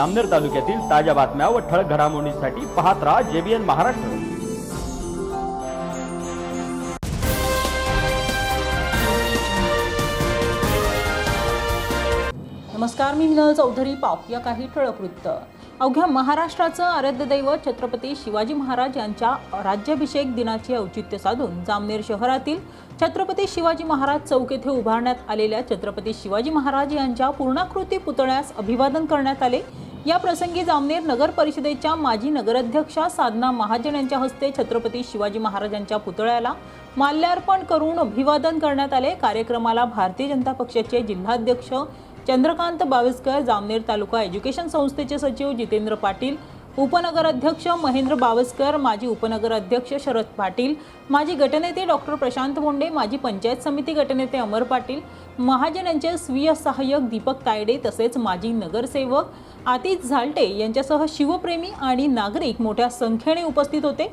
अमनेर तालुक्यातील ताज्या बातम्या व ठळक घडामोडींसाठी पाहत राहा जेबीएन महाराष्ट्र. नमस्कार मी मिनल चौधरी. पाहूया काही ठळक वृत्त. अवघ्या महाराष्ट्राचं आराध्य दैवत छत्रपती शिवाजी महाराज यांच्या राज्याभिषेक दिनाचे औचित्य साधून जामनेर शहरातील छत्रपती शिवाजी महाराज चौक येथे उभारण्यात आलेल्या छत्रपती शिवाजी महाराज यांच्या पूर्णाकृती पुतळ्यास अभिवादन करण्यात आले. या प्रसंगी जामनेर नगर परिषदेच्या माजी नगराध्यक्षा साधना महाजन यांच्या हस्ते छत्रपती शिवाजी महाराजांच्या पुतळ्याला माल्यार्पण करून अभिवादन करण्यात आले. कार्यक्रमाला भारतीय जनता पक्षाचे जिल्हाध्यक्ष चंद्रकांत बाविस्कर जामनेर तालुका एज्युकेशन संस्थेचे सचिव जितेंद्र पाटील उपनगराध्यक्ष महेंद्र बावस्कर माजी उपनगराध्यक्ष शरद पाटील माजी गटनेते डॉक्टर प्रशांत बोंडे माजी पंचायत समिती गटनेते अमर पाटील महाजन यांचे स्वीय सहाय्यक दीपक तायडे तसेच माजी नगरसेवक आतिश झालटे यांच्यासह शिवप्रेमी आणि नागरिक मोठ्या संख्येने उपस्थित होते.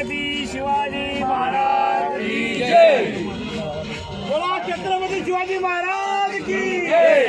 छत्रपती शिवाजी महाराज की जय! बोला छत्रपती शिवाजी महाराज की जय!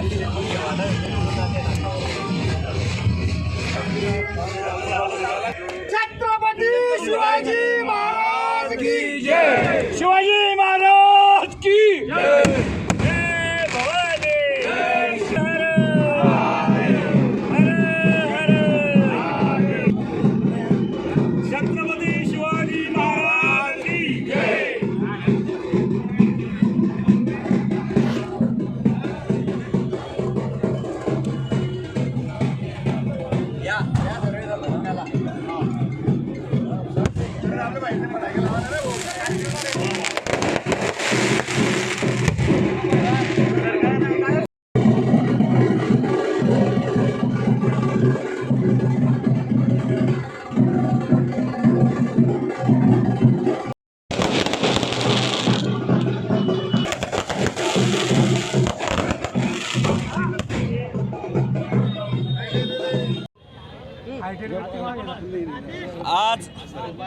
छत्रपती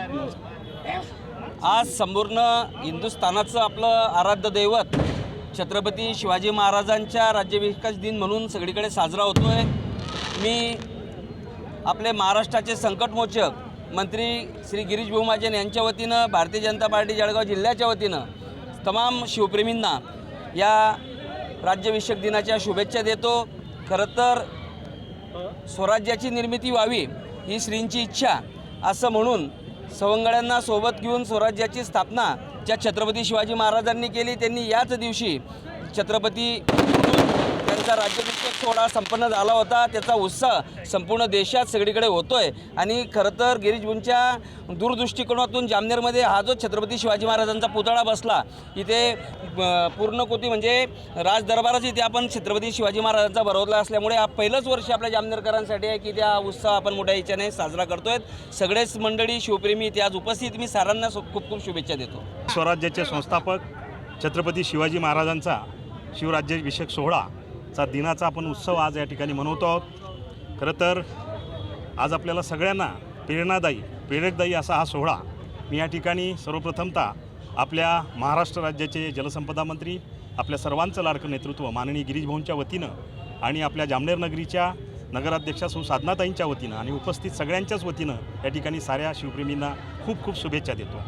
आज संपूर्ण हिंदुस्थानाचं आपलं आराध्य दैवत छत्रपती शिवाजी महाराजांच्या राज्याभिषेक दिन म्हणून सगळीकडे साजरा होतो आहे मी आपले महाराष्ट्राचे संकटमोचक मंत्री श्री गिरीश महाजन यांच्या वतीनं भारतीय जनता पार्टी जळगाव जिल्ह्याच्या वतीनं तमाम शिवप्रेमींना या राज्याभिषेक दिनाच्या शुभेच्छा देतो. खरं तर स्वराज्याची निर्मिती व्हावी ही श्रींची इच्छा असं म्हणून सवंगड्यांना सोबत घेऊन स्वराज्याची स्थापना ज्या छत्रपती शिवाजी महाराजांनी केली त्यांनी याच दिवशी छत्रपती त्यांचा राज्याभिषेक सोहळा संपन्न झाला होता. त्याचा उत्साह संपूर्ण देशात सगळीकडे होतोय. आणि खरं तर गिरीशभूंच्या दूरदृष्टिकोनातून जामनेरमध्ये हा जो छत्रपती शिवाजी महाराजांचा पुतळा बसला इथे पूर्णकोती म्हणजे राजदरबारच इथे आपण छत्रपती शिवाजी महाराजांचा भरवला असल्यामुळे हा पहिलंच वर्ष आपल्या जामनेरकरांसाठी आहे की त्या उत्साह आपण मोठ्या इच्छेने साजरा करतोय. सगळेच मंडळी शिवप्रेमी इथे आज उपस्थित. मी सारांना खूप खूप शुभेच्छा देतो. स्वराज्याचे संस्थापक छत्रपती शिवाजी महाराजांचा शिवराज्याभिषेक सोहळा चा दिनाचा आपण उत्सव आज या ठिकाणी मनवतो आहोत. खरं तर आज आपल्याला सगळ्यांना प्रेरणादायी प्रेरकदायी असा हा सोहळा मी या ठिकाणी सर्वप्रथमतः आपल्या महाराष्ट्र राज्याचे जलसंपदा मंत्री आपल्या सर्वांचं लाडकं नेतृत्व माननीय गिरीशभाऊंच्या वतीनं आणि आपल्या जामनेर नगरीच्या नगराध्यक्षा सौ साधनाताईंच्या वतीनं आणि उपस्थित सगळ्यांच्याच वतीनं या ठिकाणी साऱ्या शिवप्रेमींना खूप खूप शुभेच्छा देतो.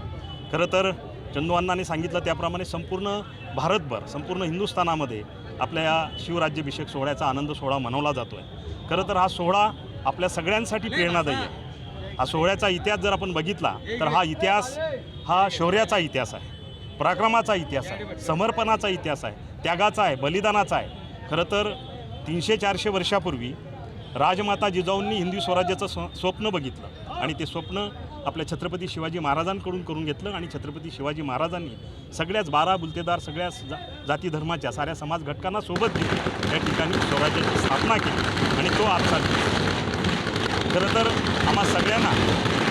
खरं तर चंदू अण्णाने सांगितलं त्याप्रमाणे संपूर्ण भारतभर संपूर्ण हिंदुस्थानामध्ये आपल्या या शिवराज्याभिषेक सोहळ्याचा आनंद सोहळा मनवला जातो आहे खरं तर हा सोहळा आपल्या सगळ्यांसाठी प्रेरणादायी आहे हा सोहळ्याचा इतिहास जर आपण बघितला तर हा इतिहास हा शौर्याचा इतिहास आहे पराक्रमाचा इतिहास आहे समर्पणाचा इतिहास आहे त्यागाचा आहे बलिदानाचा आहे. खरं तर तीनशे चारशे वर्षापूर्वी राजमाता जिजाऊंनी हिंदवी स्वराज्याचं स्व स्वप्न बघितलं आणि ते स्वप्न आपल्या छत्रपती शिवाजी महाराजांकडून करून घेतलं आणि छत्रपती शिवाजी महाराजांनी सगळ्याच बारा बुलतेदार सगळ्या जा जाती धर्माच्या साऱ्या समाज घटकांना सोबत घेऊन या ठिकाणी स्वराज्याची स्थापना केली आणि तो आजचा दिवस खरं तर आम्हा सगळ्यांना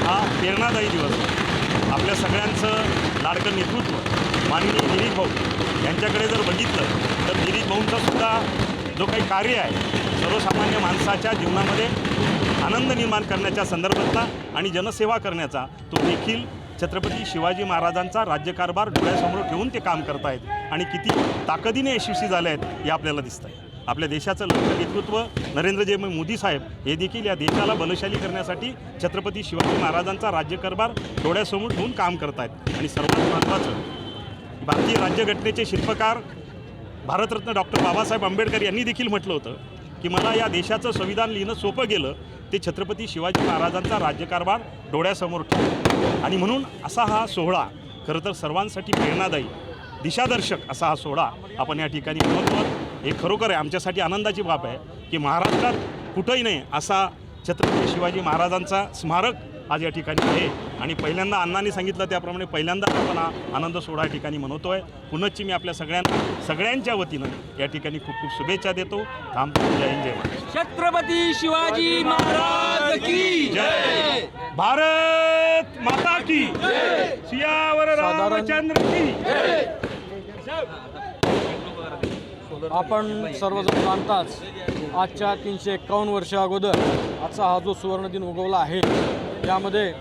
हा प्रेरणादायी दिवस आपल्या सगळ्यांचं लाडकं नेतृत्व माननीय गिरीश भाऊ यांच्याकडे जर बघितलं तर गिरीश भाऊंचासुद्धा जो काही कार्य आहे सर्वसामान्य माणसाच्या जीवनामध्ये आनंद निर्माण करण्याच्या संदर्भातला आणि जनसेवा करण्याचा तो देखील छत्रपती शिवाजी महाराजांचा राज्यकारभार डोळ्यासमोर ठेवून ते काम करतायत आणि किती ताकदीने यशस्वी झाले आहेत हे आपल्याला दिसतं आहे आपल्या देशाचं लढतं नेतृत्व नरेंद्रजी मोदी साहेब हे देखील या देशाला बलशाली करण्यासाठी छत्रपती शिवाजी महाराजांचा राज्यकारभार डोळ्यासमोर ठेवून काम करत आहेत. आणि सर्वात महत्त्वाचं भारतीय राज्यघटनेचे शिल्पकार भारतरत्न डॉक्टर बाबासाहेब आंबेडकर यांनी देखील म्हटलं होतं की मला या देशाचं संविधान लिहिणं सोपं गेलं ते छत्रपती शिवाजी महाराजांचा राज्यकारभार डोळ्यासमोर ठेवून आणि म्हणून असा हा सोहळा खरं तर सर्वांसाठी प्रेरणादायी दिशादर्शक असा हा सोहळा आपण या ठिकाणी मनवतो हे खरोखर आहे आमच्यासाठी आनंदाची बाब आहे की महाराष्ट्रात कुठंही नाही असा छत्रपती शिवाजी महाराजांचा स्मारक आज या ठिकाणी आहे. आणि पहिल्यांदा अण्णांनी सांगितलं त्याप्रमाणे पहिल्यांदा आपण हा आनंद सोहळा या ठिकाणी मनवतो आहे पुनश्ची मी आपल्या सगळ्यांना सगळ्यांच्या वतीनं या ठिकाणी खूप खूप शुभेच्छा देतो. थांबतो जय हिंद जय महाराष्ट्र. छत्रपती शिवाजी महाराज की जय. भारत माता की सियावर रामचंद्र की आपण सर्वजण जाणताच आजच्या तीनशे एक्कावन्न वर्ष अगोदर आजचा हा जो सुवर्णदिन उगवला आहे यामध्ये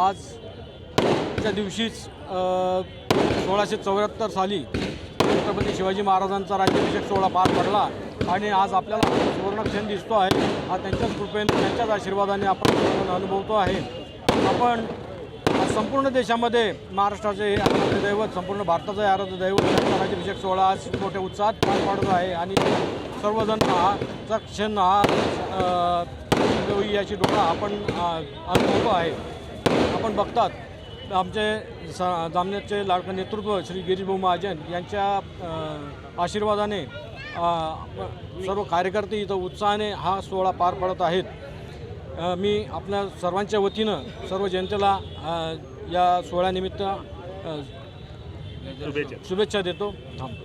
आजच्या दिवशीच सोळाशे चौऱ्याहत्तर साली छत्रपती शिवाजी महाराजांचा राज्याभिषेक सोहळा पार पडला आणि आज आपल्याला सुवर्णक्षण दिसतो आहे. हा त्यांच्याच कृपेने त्यांच्याच आशीर्वादाने आपण अनुभवतो आहे. आपण आज संपूर्ण देशामध्ये महाराष्ट्राचे हे आराध्य दैवत संपूर्ण भारताचं हे आराध्य दैवत त्यांचा राज्याभिषेक सोहळा आज मोठ्या उत्साहात पार पाडत आहे. आणि सर्वजण हा क्षण हा होई याची डोळा आपण अ, अनुभवतो आहे. आपण बघतात आमचे स जामनेरचे लाडकं नेतृत्व श्री गिरीभाऊ महाजन यांच्या आशीर्वादाने सर्व कार्यकर्ते इथं उत्साहाने हा सोहळा पार पडत आहेत. मी आपल्या सर्वांच्या वतीनं सर्व जनतेला या सोहळ्यानिमित्त शुभेच्छा. देतो. थांबतो